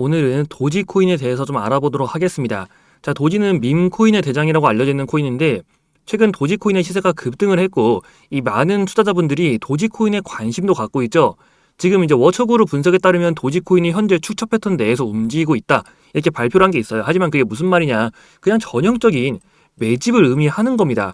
오늘은 도지코인에 대해서 좀 알아보도록 하겠습니다. 자, 도지는 밈코인의 대장이라고 알려져 있는 코인인데 최근 도지코인의 시세가 급등을 했고 이 많은 투자자분들이 도지코인에 관심도 갖고 있죠. 지금 이제 워처그룹 분석에 따르면 도지코인이 현재 추천 패턴 내에서 움직이고 있다. 이렇게 발표를 한 게 있어요. 하지만 그게 무슨 말이냐? 그냥 전형적인 매집을 의미하는 겁니다.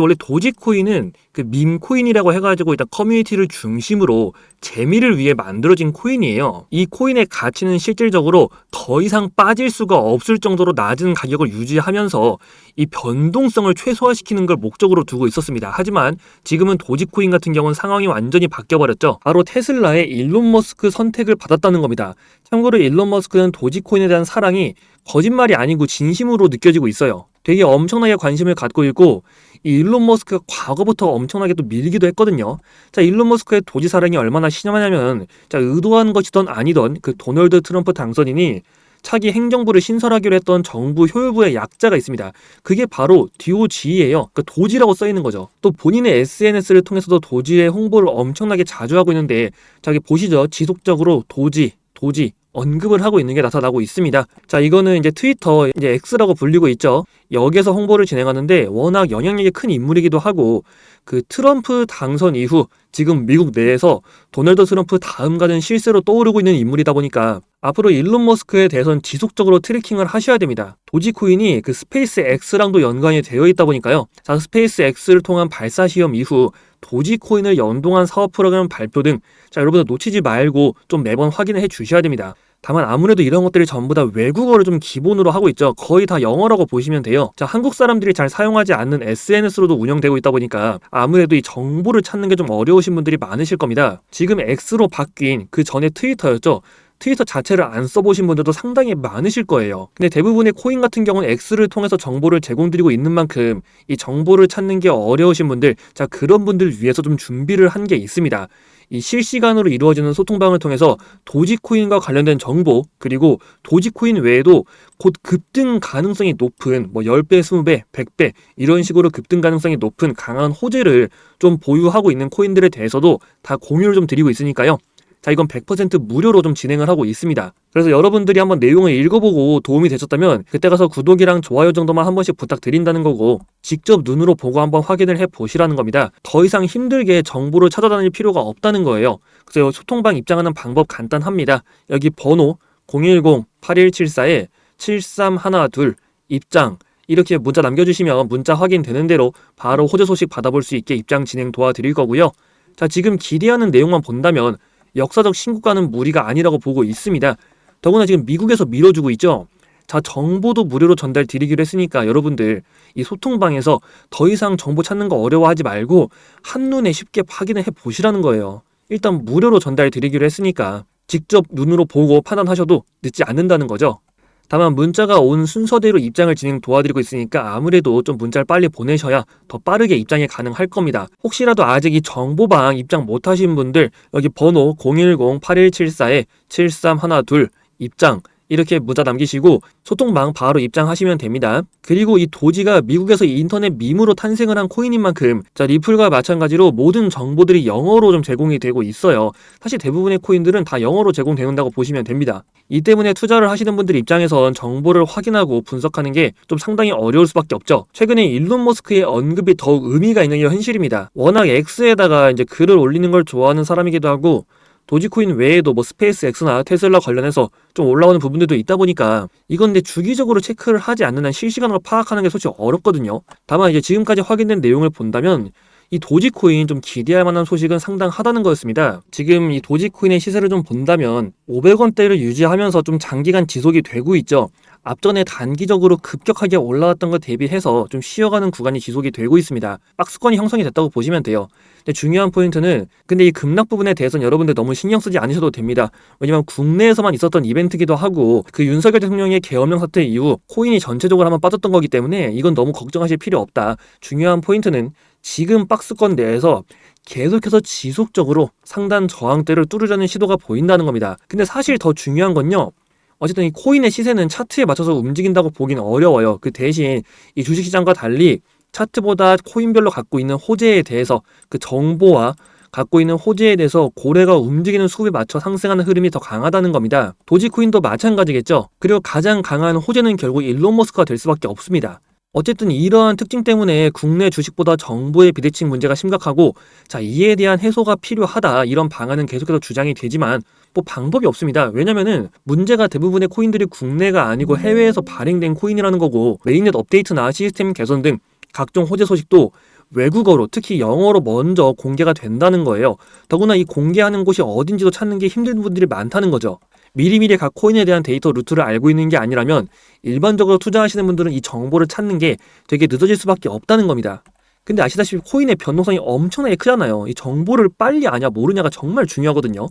원래 도지코인은 그 밈코인이라고 해가지고 일단 커뮤니티를 중심으로 재미를 위해 만들어진 코인이에요. 이 코인의 가치는 실질적으로 더 이상 빠질 수가 없을 정도로 낮은 가격을 유지하면서 이 변동성을 최소화시키는 걸 목적으로 두고 있었습니다. 하지만 지금은 도지코인 같은 경우는 상황이 완전히 바뀌어버렸죠. 바로 테슬라의 일론 머스크 선택을 받았다는 겁니다. 참고로 일론 머스크는 도지코인에 대한 사랑이 거짓말이 아니고 진심으로 느껴지고 있어요. 되게 엄청나게 관심을 갖고 있고 이 일론 머스크가 과거부터 엄청나게 또 밀기도 했거든요. 자, 일론 머스크의 도지 사랑이 얼마나 심하냐면 자, 의도한 것이던 아니던 그 도널드 트럼프 당선인이 차기 행정부를 신설하기로 했던 정부 효율부의 약자가 있습니다. 그게 바로 DOG예요. 그 도지라고 써 있는 거죠. 또 본인의 SNS를 통해서도 도지의 홍보를 엄청나게 자주 하고 있는데 저기 보시죠. 지속적으로 도지, 도지 언급을 하고 있는 게 나타나고 있습니다. 자, 이거는 이제 트위터 이제 X라고 불리고 있죠. 여기에서 홍보를 진행하는데 워낙 영향력이 큰 인물이기도 하고 그 트럼프 당선 이후 지금 미국 내에서 도널드 트럼프 다음 가는 실세로 떠오르고 있는 인물이다 보니까 앞으로 일론 머스크에 대해서는 지속적으로 트래킹을 하셔야 됩니다. 도지코인이 그 스페이스 X랑도 연관이 되어 있다 보니까요. 자, 스페이스 X를 통한 발사 시험 이후 도지코인을 연동한 사업 프로그램 발표 등 자, 여러분들 놓치지 말고 좀 매번 확인을 해 주셔야 됩니다. 다만 아무래도 이런 것들이 전부 다 외국어를 좀 기본으로 하고 있죠. 거의 다 영어라고 보시면 돼요. 자, 한국 사람들이 잘 사용하지 않는 SNS로도 운영되고 있다 보니까 아무래도 이 정보를 찾는 게 좀 어려우신 분들이 많으실 겁니다. 지금 X로 바뀐 그 전에 트위터였죠. 트위터 자체를 안 써보신 분들도 상당히 많으실 거예요. 근데 대부분의 코인 같은 경우는 X를 통해서 정보를 제공드리고 있는 만큼 이 정보를 찾는 게 어려우신 분들, 자, 그런 분들 위해서 좀 준비를 한 게 있습니다. 이 실시간으로 이루어지는 소통방을 통해서 도지코인과 관련된 정보 그리고 도지코인 외에도 곧 급등 가능성이 높은 뭐 10배, 20배, 100배 이런 식으로 급등 가능성이 높은 강한 호재를 좀 보유하고 있는 코인들에 대해서도 다 공유를 좀 드리고 있으니까요. 자, 이건 100% 무료로 좀 진행을 하고 있습니다. 그래서 여러분들이 한번 내용을 읽어보고 도움이 되셨다면 그때 가서 구독이랑 좋아요 정도만 한 번씩 부탁드린다는 거고 직접 눈으로 보고 한번 확인을 해 보시라는 겁니다. 더 이상 힘들게 정보를 찾아다닐 필요가 없다는 거예요. 그래서 소통방 입장하는 방법 간단합니다. 여기 번호 010-8174에 7312 입장 이렇게 문자 남겨주시면 문자 확인되는 대로 바로 호재 소식 받아볼 수 있게 입장 진행 도와드릴 거고요. 자, 지금 기대하는 내용만 본다면 역사적 신고가는 무리가 아니라고 보고 있습니다. 더구나 지금 미국에서 밀어주고 있죠. 자, 정보도 무료로 전달 드리기로 했으니까 여러분들 이 소통방에서 더 이상 정보 찾는 거 어려워하지 말고 한눈에 쉽게 확인을 해 보시라는 거예요. 일단 무료로 전달 드리기로 했으니까 직접 눈으로 보고 판단하셔도 늦지 않는다는 거죠. 다만 문자가 온 순서대로 입장을 진행 도와드리고 있으니까 아무래도 좀 문자를 빨리 보내셔야 더 빠르게 입장이 가능할 겁니다. 혹시라도 아직 이 정보방 입장 못하신 분들 여기 번호 010-8174에 7312 입장 이렇게 문자 남기시고 소통방 바로 입장하시면 됩니다. 그리고 이 도지가 미국에서 이 인터넷 밈으로 탄생을 한 코인인 만큼 자 리플과 마찬가지로 모든 정보들이 영어로 좀 제공이 되고 있어요. 사실 대부분의 코인들은 다 영어로 제공된다고 보시면 됩니다. 이 때문에 투자를 하시는 분들 입장에선 정보를 확인하고 분석하는 게 좀 상당히 어려울 수밖에 없죠. 최근에 일론 머스크의 언급이 더욱 의미가 있는 게 현실입니다. 워낙 X에다가 이제 글을 올리는 걸 좋아하는 사람이기도 하고 도지코인 외에도 뭐 스페이스 X나 테슬라 관련해서 좀 올라오는 부분들도 있다 보니까 이건 근데 주기적으로 체크를 하지 않는 한 실시간으로 파악하는 게 솔직히 어렵거든요. 다만 이제 지금까지 확인된 내용을 본다면 이 도지코인 좀 기대할 만한 소식은 상당하다는 거였습니다. 지금 이 도지코인의 시세를 좀 본다면 500원대를 유지하면서 좀 장기간 지속이 되고 있죠. 앞전에 단기적으로 급격하게 올라왔던 것 대비해서 좀 쉬어가는 구간이 지속이 되고 있습니다. 박스권이 형성이 됐다고 보시면 돼요. 근데 중요한 포인트는 근데 이 급락 부분에 대해서는 여러분들 너무 신경 쓰지 않으셔도 됩니다. 왜냐면 국내에서만 있었던 이벤트기도 하고 그 윤석열 대통령의 계엄령 사태 이후 코인이 전체적으로 한번 빠졌던 거기 때문에 이건 너무 걱정하실 필요 없다. 중요한 포인트는 지금 박스권 내에서 계속해서 지속적으로 상단 저항대를 뚫으려는 시도가 보인다는 겁니다. 근데 사실 더 중요한 건요. 어쨌든 이 코인의 시세는 차트에 맞춰서 움직인다고 보기는 어려워요. 그 대신 이 주식시장과 달리 차트보다 코인별로 갖고 있는 호재에 대해서 그 정보와 갖고 있는 호재에 대해서 고래가 움직이는 수급에 맞춰 상승하는 흐름이 더 강하다는 겁니다. 도지코인도 마찬가지겠죠. 그리고 가장 강한 호재는 결국 일론 머스크가 될 수밖에 없습니다. 어쨌든 이러한 특징 때문에 국내 주식보다 정부의 비대칭 문제가 심각하고 자 이에 대한 해소가 필요하다 이런 방안은 계속해서 주장이 되지만 뭐 방법이 없습니다. 왜냐면은 문제가 대부분의 코인들이 국내가 아니고 해외에서 발행된 코인이라는 거고 메인넷 업데이트나 시스템 개선 등 각종 호재 소식도 외국어로 특히 영어로 먼저 공개가 된다는 거예요. 더구나 이 공개하는 곳이 어딘지도 찾는 게 힘든 분들이 많다는 거죠. 미리미리 각 코인에 대한 데이터 루트를 알고 있는 게 아니라면 일반적으로 투자하시는 분들은 이 정보를 찾는 게 되게 늦어질 수밖에 없다는 겁니다. 근데 아시다시피 코인의 변동성이 엄청나게 크잖아요. 이 정보를 빨리 아냐 모르냐가 정말 중요하거든요.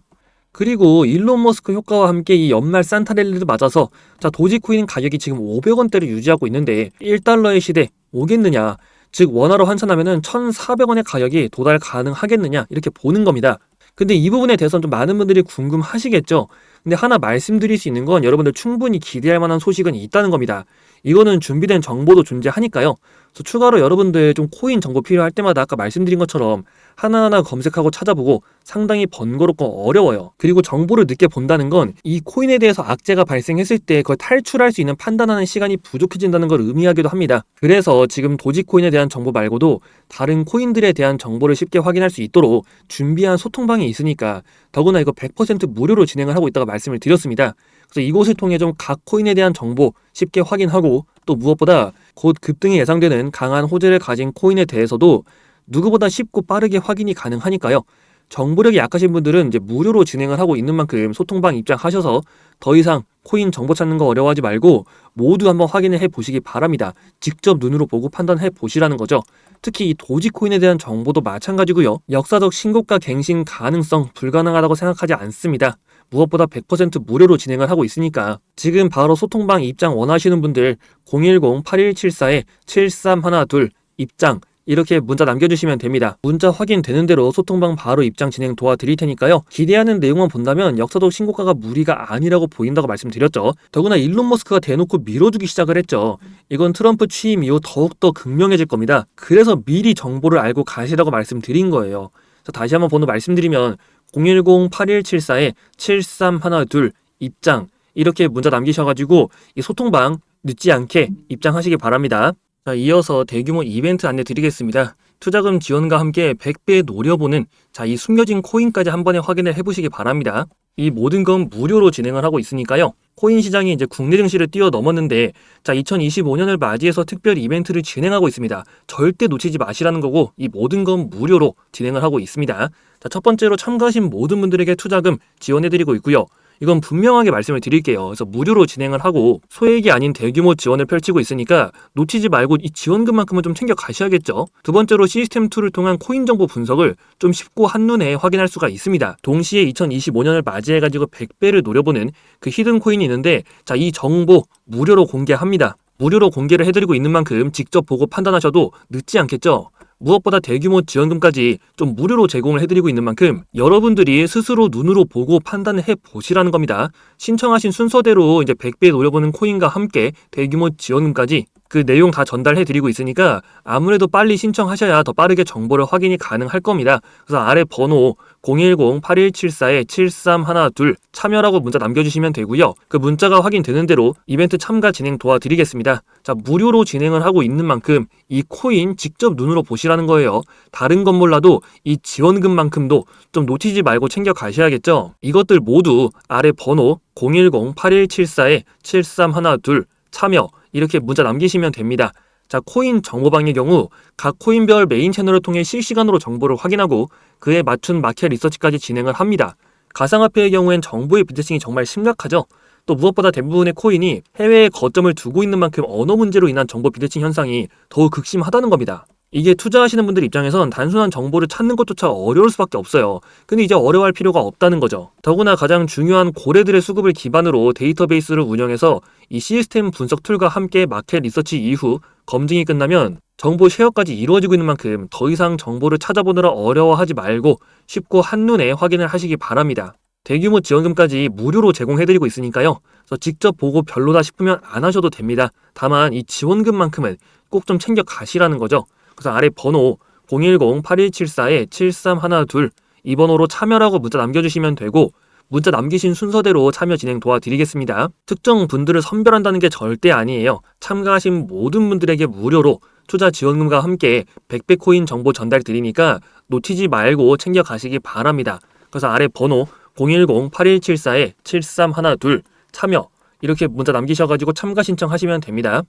그리고 일론 머스크 효과와 함께 이 연말 산타랠리를 맞아서 자 도지코인 가격이 지금 500원대를 유지하고 있는데 1달러의 시대 오겠느냐 즉 원화로 환산하면은 1,400원의 가격이 도달 가능하겠느냐 이렇게 보는 겁니다. 근데 이 부분에 대해서는 좀 많은 분들이 궁금하시겠죠. 근데 하나 말씀드릴 수 있는 건 여러분들 충분히 기대할 만한 소식은 있다는 겁니다. 이거는 준비된 정보도 존재하니까요. 그래서 추가로 여러분들 좀 코인 정보 필요할 때마다 아까 말씀드린 것처럼 하나하나 검색하고 찾아보고 상당히 번거롭고 어려워요. 그리고 정보를 늦게 본다는 건 이 코인에 대해서 악재가 발생했을 때 그걸 탈출할 수 있는 판단하는 시간이 부족해진다는 걸 의미하기도 합니다. 그래서 지금 도지코인에 대한 정보 말고도 다른 코인들에 대한 정보를 쉽게 확인할 수 있도록 준비한 소통방이 있으니까 더구나 이거 100% 무료로 진행을 하고 있다가 말씀을 드렸습니다. 그래서 이곳을 통해 좀 각 코인에 대한 정보 쉽게 확인하고 또 무엇보다 곧 급등이 예상되는 강한 호재를 가진 코인에 대해서도 누구보다 쉽고 빠르게 확인이 가능하니까요. 정보력이 약하신 분들은 이제 무료로 진행을 하고 있는 만큼 소통방 입장하셔서 더 이상 코인 정보 찾는 거 어려워하지 말고 모두 한번 확인을 해 보시기 바랍니다. 직접 눈으로 보고 판단해 보시라는 거죠. 특히 이 도지코인에 대한 정보도 마찬가지고요. 역사적 신고가 갱신 가능성 불가능하다고 생각하지 않습니다. 무엇보다 100% 무료로 진행을 하고 있으니까 지금 바로 소통방 입장 원하시는 분들 010-8174-7312 입장 이렇게 문자 남겨주시면 됩니다. 문자 확인되는 대로 소통방 바로 입장 진행 도와드릴 테니까요. 기대하는 내용만 본다면 역사적 신고가가 무리가 아니라고 보인다고 말씀드렸죠. 더구나 일론 머스크가 대놓고 밀어주기 시작을 했죠. 이건 트럼프 취임 이후 더욱더 극명해질 겁니다. 그래서 미리 정보를 알고 가시라고 말씀드린 거예요. 자, 다시 한번 번호 말씀드리면 010-8174-7312 입장 이렇게 문자 남기셔가지고 이 소통방 늦지 않게 입장하시기 바랍니다. 자, 이어서 대규모 이벤트 안내 드리겠습니다. 투자금 지원과 함께 100배 노려보는 자, 이 숨겨진 코인까지 한 번에 확인을 해보시기 바랍니다. 이 모든 건 무료로 진행을 하고 있으니까요. 코인 시장이 이제 국내 증시를 뛰어넘었는데 자 2025년을 맞이해서 특별 이벤트를 진행하고 있습니다. 절대 놓치지 마시라는 거고 이 모든 건 무료로 진행을 하고 있습니다. 자, 첫 번째로 참가하신 모든 분들에게 투자금 지원해드리고 있고요. 이건 분명하게 말씀을 드릴게요. 그래서 무료로 진행을 하고 소액이 아닌 대규모 지원을 펼치고 있으니까 놓치지 말고 이 지원금만큼은 좀 챙겨 가셔야겠죠. 두 번째로 시스템 툴을 통한 코인 정보 분석을 좀 쉽고 한눈에 확인할 수가 있습니다. 동시에 2025년을 맞이해가지고 100배를 노려보는 그 히든 코인이 있는데 자 이 정보 무료로 공개합니다. 무료로 공개를 해드리고 있는 만큼 직접 보고 판단하셔도 늦지 않겠죠. 무엇보다 대규모 지원금까지 좀 무료로 제공을 해드리고 있는 만큼 여러분들이 스스로 눈으로 보고 판단을 해 보시라는 겁니다. 신청하신 순서대로 이제 100배 노려보는 코인과 함께 대규모 지원금까지 그 내용 다 전달해 드리고 있으니까 아무래도 빨리 신청하셔야 더 빠르게 정보를 확인이 가능할 겁니다. 그래서 아래 번호 010-8174-7312 참여라고 문자 남겨주시면 되고요. 그 문자가 확인되는 대로 이벤트 참가 진행 도와드리겠습니다. 자, 무료로 진행을 하고 있는 만큼 이 코인 직접 눈으로 보시라는 거예요. 다른 건 몰라도 이 지원금만큼도 좀 놓치지 말고 챙겨 가셔야겠죠. 이것들 모두 아래 번호 010-8174-7312 참여 이렇게 문자 남기시면 됩니다. 자, 코인 정보방의 경우 각 코인별 메인 채널을 통해 실시간으로 정보를 확인하고 그에 맞춘 마켓 리서치까지 진행을 합니다. 가상화폐의 경우엔 정보의 비대칭이 정말 심각하죠. 또 무엇보다 대부분의 코인이 해외에 거점을 두고 있는 만큼 언어 문제로 인한 정보 비대칭 현상이 더욱 극심하다는 겁니다. 이게 투자하시는 분들 입장에선 단순한 정보를 찾는 것조차 어려울 수밖에 없어요. 근데 이제 어려워할 필요가 없다는 거죠. 더구나 가장 중요한 고래들의 수급을 기반으로 데이터베이스를 운영해서 이 시스템 분석 툴과 함께 마켓 리서치 이후 검증이 끝나면 정보 쉐어까지 이루어지고 있는 만큼 더 이상 정보를 찾아보느라 어려워하지 말고 쉽고 한눈에 확인을 하시기 바랍니다. 대규모 지원금까지 무료로 제공해드리고 있으니까요. 그래서 직접 보고 별로다 싶으면 안 하셔도 됩니다. 다만 이 지원금만큼은 꼭 좀 챙겨 가시라는 거죠. 그래서 아래 번호 010-8174-7312 이 번호로 참여라고 문자 남겨주시면 되고 문자 남기신 순서대로 참여 진행 도와드리겠습니다. 특정 분들을 선별한다는 게 절대 아니에요. 참가하신 모든 분들에게 무료로 투자 지원금과 함께 100배 코인 정보 전달 드리니까 놓치지 말고 챙겨 가시기 바랍니다. 그래서 아래 번호 010-8174-7312 참여 이렇게 문자 남기셔가지고 참가 신청하시면 됩니다.